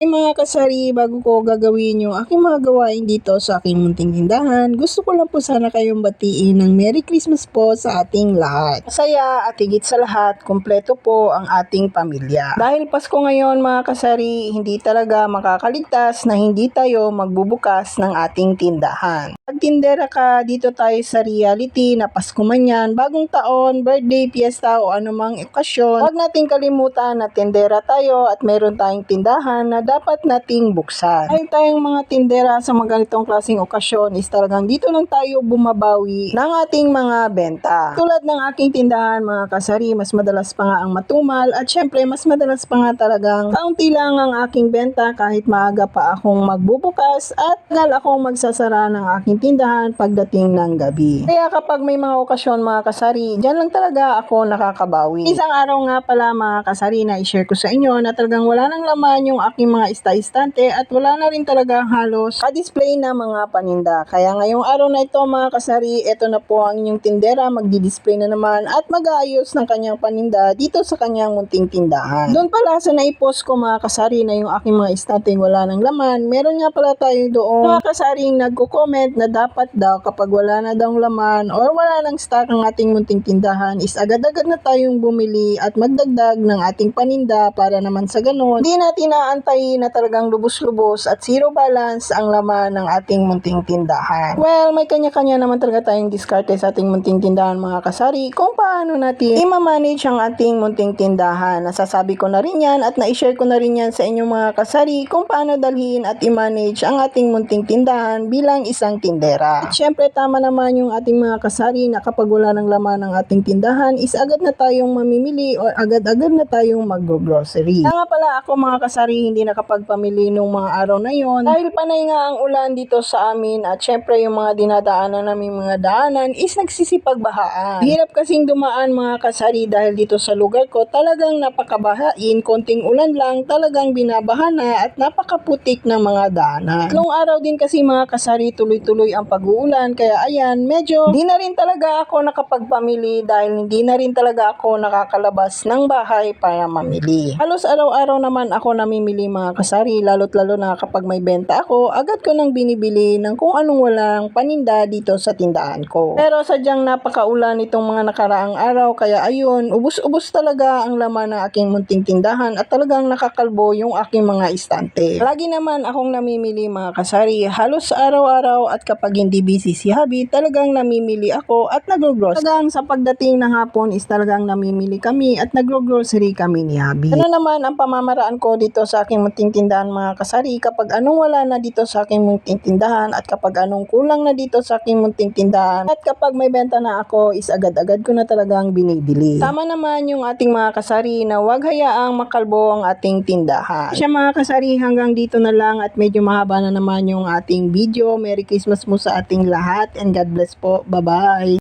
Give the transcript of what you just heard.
Ay mga kasari, bago ko gagawin yung aking mga gawain dito sa aking munting tindahan, gusto ko lang po sana kayong batiin ng Merry Christmas po sa ating lahat. Masaya at higit sa lahat, kumpleto po ang ating pamilya. Dahil Pasko ngayon mga kasari, hindi talaga makakaligtas na hindi tayo magbubukas ng ating tindahan. Pag tindera ka, dito tayo sa reality na Pasko man yan, bagong taon, birthday, fiesta o anumang okasyon, huwag nating kalimutan na tindera tayo at meron tayong tindahan na dapat nating buksan. Ay tayong mga tindera sa mga ganitong klaseng okasyon is talagang dito lang tayo bumabawi ng ating mga benta. Tulad ng aking tindahan mga kasari, mas madalas pa nga ang matumal at syempre mas madalas pa nga talagang kaunti lang ang aking benta kahit maaga pa akong magbubukas at tagal akong magsasara ng aking tindahan pagdating ng gabi. Kaya kapag may mga okasyon mga kasari, dyan lang talaga ako nakakabawi. Isang araw nga pala mga kasari na i-share ko sa inyo na talagang wala nang laman yung aking mga ista-istante at wala na rin talaga halos ka-display na mga paninda. Kaya ngayong araw na ito mga kasari, ito na po ang inyong tindera, magdi-display na naman at mag-aayos ng kanyang paninda dito sa kanyang munting tindahan. Doon pala sa naipost ko mga kasari na yung aking mga istante wala nang laman, meron nga pala tayo doon mga kasaring nagko-comment na dapat daw kapag wala na daw laman or wala nang stock ang ating munting tindahan is agad-agad na tayong bumili at magdagdag ng ating paninda para naman sa ganun, hindi natin naantay na talagang lubos-lubos at zero balance ang laman ng ating munting tindahan. Well, may kanya-kanya naman talaga tayong diskarte sa ating munting tindahan mga kasari kung paano natin i-manage ang ating munting tindahan. Nasasabi ko na rin yan at na-share ko na rin yan sa inyong mga kasari kung paano dalhin at i-manage ang ating munting tindahan bilang isang tindera. At syempre tama naman yung ating mga kasari na kapag wala ng laman ng ating tindahan is agad na tayong mamimili or agad-agad na tayong mag-grocery. Nga pala ako mga kasari hindi nakapagpamili nung mga araw na yon dahil panay nga ang ulan dito sa amin at syempre yung mga dinadaanan namin mga daanan is nagsisipagbahaan. Hirap kasing dumaan mga kasari dahil dito sa lugar ko talagang napakabahain, konting ulan lang talagang binabaha na at napakaputik ng mga daanan. Nung araw din kasi mga kasari tuloy-tuloy ang pag-uulan kaya ayan medyo di na rin talaga ako nakapagpamili dahil hindi na rin talaga ako nakakalabas ng bahay para mamili. Halos araw-araw naman ako namimili mga kasari lalo't lalo na kapag may benta ako agad ko nang binibili ng kung anong walang paninda dito sa tindahan ko. Pero sadyang napakaulan itong mga nakaraang araw kaya ayun ubus-ubus talaga ang laman ng aking munting tindahan at talagang nakakalbo yung aking mga istante. Lagi naman akong namimili mga kasari halos araw-araw at kapag hindi busy si Habi talagang namimili ako at nag-grocery. Talagang sa pagdating ng hapon is talagang namimili kami at nag-grocery kami ni Habi. Ano naman ang pamamaraan ko dito sa aking munting tindahan mga kasari kapag anong wala na dito sa aking munting tindahan at kapag anong kulang na dito sa aking munting tindahan at kapag may benta na ako is agad-agad ko na talagang binibili. Tama naman yung ating mga kasari na huwag hayaang makalbo ang ating tindahan. Siya mga kasari hanggang dito na lang at medyo mahaba na naman yung ating video. Merry Christmas mo sa ating lahat and God bless po. Bye-bye!